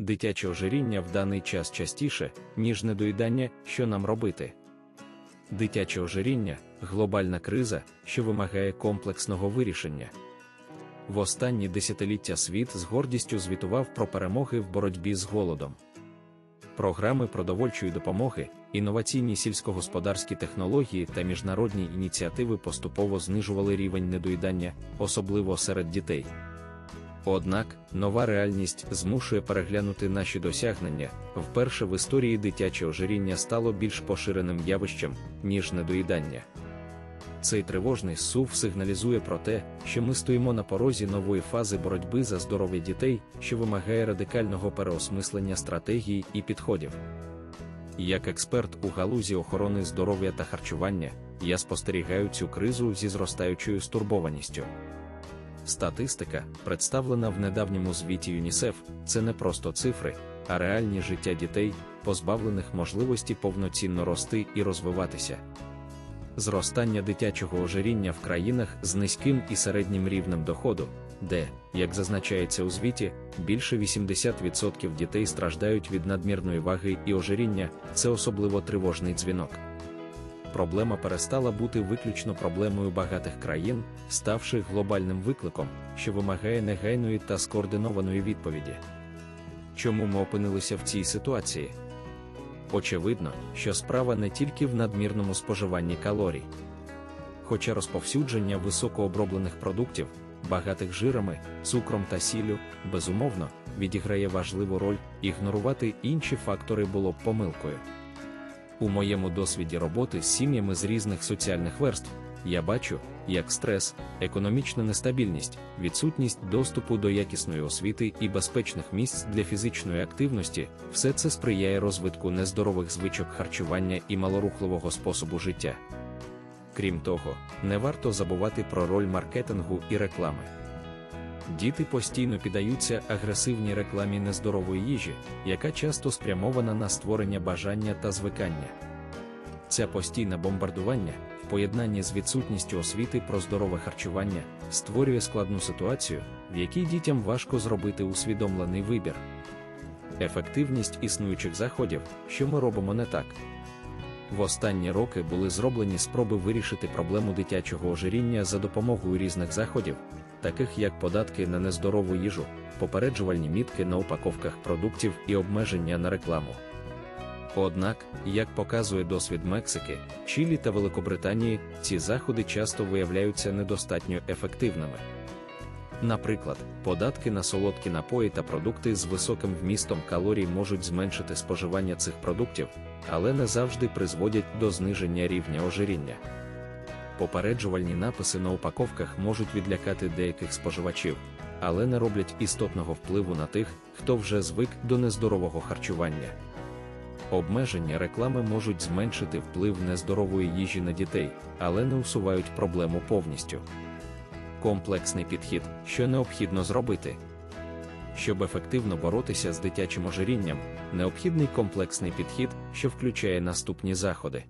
Дитяче ожиріння в даний час частіше, ніж недоїдання, що нам робити. Дитяче ожиріння глобальна криза, що вимагає комплексного вирішення. В останні десятиліття світ з гордістю звітував про перемоги в боротьбі з голодом. Програми продовольчої допомоги, інноваційні сільськогосподарські технології та міжнародні ініціативи поступово знижували рівень недоїдання, особливо серед дітей. Однак нова реальність змушує переглянути наші досягнення. Вперше в історії дитяче ожиріння стало більш поширеним явищем, ніж недоїдання. Цей тривожний сув сигналізує про те, що ми стоїмо на порозі нової фази боротьби за здоров'я дітей, що вимагає радикального переосмислення стратегій і підходів. Як експерт у галузі охорони здоров'я та харчування, я спостерігаю цю кризу зі зростаючою стурбованістю. Статистика, представлена в недавньому звіті ЮНІСЕФ, це не просто цифри, а реальні життя дітей, позбавлених можливості повноцінно рости і розвиватися. Зростання дитячого ожиріння в країнах з низьким і середнім рівнем доходу, де, як зазначається у звіті, більше 80% дітей страждають від надмірної ваги і ожиріння, це особливо тривожний дзвінок проблема перестала бути виключно проблемою багатих країн, ставши глобальним викликом, що вимагає негайної та скоординованої відповіді. Чому ми опинилися в цій ситуації? Очевидно, що справа не тільки в надмірному споживанні калорій. Хоча розповсюдження високооброблених продуктів, багатих жирами, цукром та сіллю, безумовно, відіграє важливу роль, ігнорувати інші фактори було б помилкою. У моєму досвіді роботи з сім'ями з різних соціальних верств я бачу, як стрес, економічна нестабільність, відсутність доступу до якісної освіти і безпечних місць для фізичної активності все це сприяє розвитку нездорових звичок харчування і малорухливого способу життя. Крім того, не варто забувати про роль маркетингу і реклами. Діти постійно піддаються агресивній рекламі нездорової їжі, яка часто спрямована на створення бажання та звикання. Це постійне бомбардування, в поєднанні з відсутністю освіти про здорове харчування, створює складну ситуацію, в якій дітям важко зробити усвідомлений вибір. Ефективність існуючих заходів, що ми робимо не так. В останні роки були зроблені спроби вирішити проблему дитячого ожиріння за допомогою різних заходів, таких як податки на нездорову їжу, попереджувальні мітки на упаковках продуктів і обмеження на рекламу. Однак, як показує досвід Мексики, Чилі та Великобританії, ці заходи часто виявляються недостатньо ефективними. Наприклад, податки на солодкі напої та продукти з високим вмістом калорій можуть зменшити споживання цих продуктів, але не завжди призводять до зниження рівня ожиріння. Попереджувальні написи на упаковках можуть відлякати деяких споживачів, але не роблять істотного впливу на тих, хто вже звик до нездорового харчування. Обмеження реклами можуть зменшити вплив нездорової їжі на дітей, але не усувають проблему повністю. Комплексний підхід, що необхідно зробити. Щоб ефективно боротися з дитячим ожирінням, необхідний комплексний підхід, що включає наступні заходи.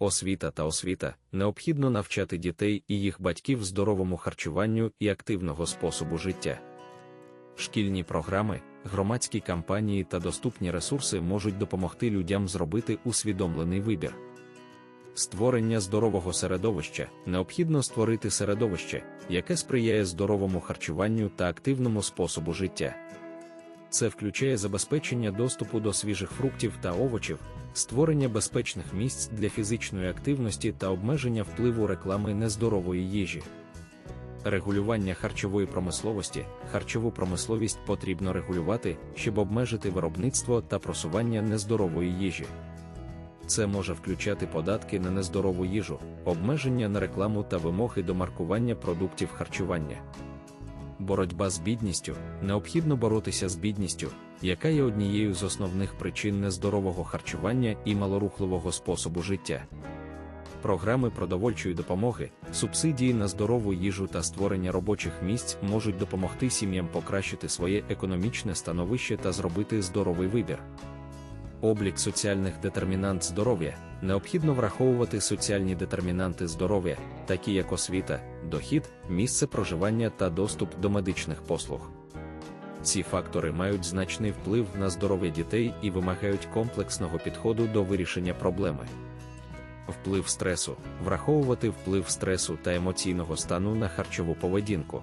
Освіта та освіта необхідно навчати дітей і їх батьків здоровому харчуванню і активного способу життя. Шкільні програми, громадські кампанії та доступні ресурси можуть допомогти людям зробити усвідомлений вибір. Створення здорового середовища необхідно створити середовище, яке сприяє здоровому харчуванню та активному способу життя. Це включає забезпечення доступу до свіжих фруктів та овочів, створення безпечних місць для фізичної активності та обмеження впливу реклами нездорової їжі. Регулювання харчової промисловості. Харчову промисловість потрібно регулювати, щоб обмежити виробництво та просування нездорової їжі. Це може включати податки на нездорову їжу, обмеження на рекламу та вимоги до маркування продуктів харчування. Боротьба з бідністю необхідно боротися з бідністю, яка є однією з основних причин нездорового харчування і малорухливого способу життя. Програми продовольчої допомоги, субсидії на здорову їжу та створення робочих місць можуть допомогти сім'ям покращити своє економічне становище та зробити здоровий вибір. Облік соціальних детермінант здоров'я необхідно враховувати соціальні детермінанти здоров'я, такі як освіта, дохід, місце проживання та доступ до медичних послуг. Ці фактори мають значний вплив на здоров'я дітей і вимагають комплексного підходу до вирішення проблеми. Вплив стресу враховувати вплив стресу та емоційного стану на харчову поведінку.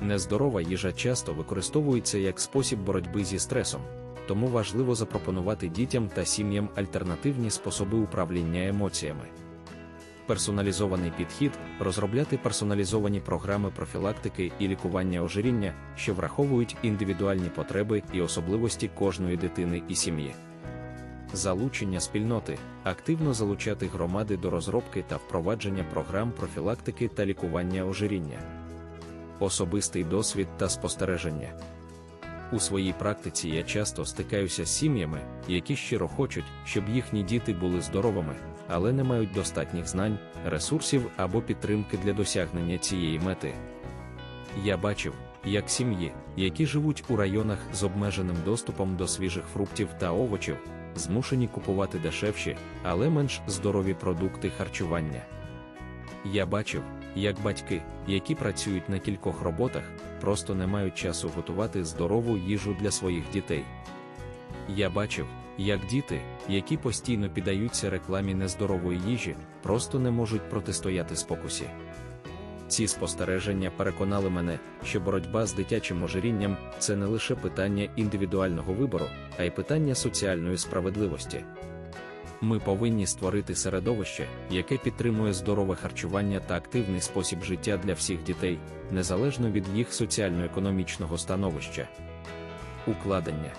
Нездорова їжа часто використовується як спосіб боротьби зі стресом, тому важливо запропонувати дітям та сім'ям альтернативні способи управління емоціями. Персоналізований підхід розробляти персоналізовані програми профілактики і лікування ожиріння, що враховують індивідуальні потреби і особливості кожної дитини і сім'ї. Залучення спільноти активно залучати громади до розробки та впровадження програм профілактики та лікування ожиріння, особистий досвід та спостереження. У своїй практиці я часто стикаюся з сім'ями, які щиро хочуть, щоб їхні діти були здоровими, але не мають достатніх знань, ресурсів або підтримки для досягнення цієї мети. Я бачив, як сім'ї, які живуть у районах з обмеженим доступом до свіжих фруктів та овочів, змушені купувати дешевші, але менш здорові продукти харчування. Я бачив, як батьки, які працюють на кількох роботах, просто не мають часу готувати здорову їжу для своїх дітей. Я бачив, як діти, які постійно піддаються рекламі нездорової їжі, просто не можуть протистояти спокусі. Ці спостереження переконали мене, що боротьба з дитячим ожирінням це не лише питання індивідуального вибору, а й питання соціальної справедливості. Ми повинні створити середовище, яке підтримує здорове харчування та активний спосіб життя для всіх дітей, незалежно від їх соціально-економічного становища. Укладення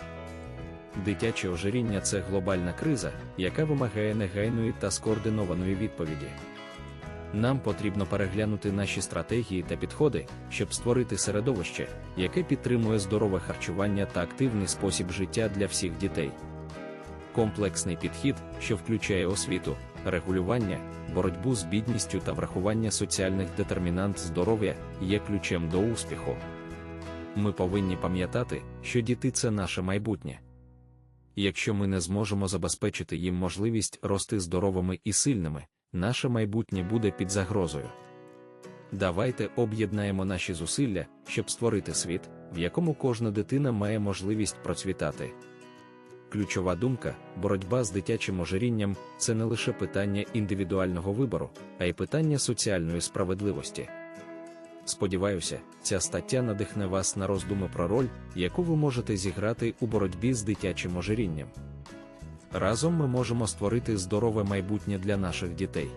дитяче ожиріння це глобальна криза, яка вимагає негайної та скоординованої відповіді. Нам потрібно переглянути наші стратегії та підходи, щоб створити середовище, яке підтримує здорове харчування та активний спосіб життя для всіх дітей. Комплексний підхід, що включає освіту, регулювання, боротьбу з бідністю та врахування соціальних детермінант здоров'я, є ключем до успіху. Ми повинні пам'ятати, що діти це наше майбутнє. Якщо ми не зможемо забезпечити їм можливість рости здоровими і сильними, наше майбутнє буде під загрозою. Давайте об'єднаємо наші зусилля, щоб створити світ, в якому кожна дитина має можливість процвітати. Ключова думка, боротьба з дитячим ожирінням це не лише питання індивідуального вибору, а й питання соціальної справедливості. Сподіваюся, ця стаття надихне вас на роздуми про роль, яку ви можете зіграти у боротьбі з дитячим ожирінням. Разом ми можемо створити здорове майбутнє для наших дітей.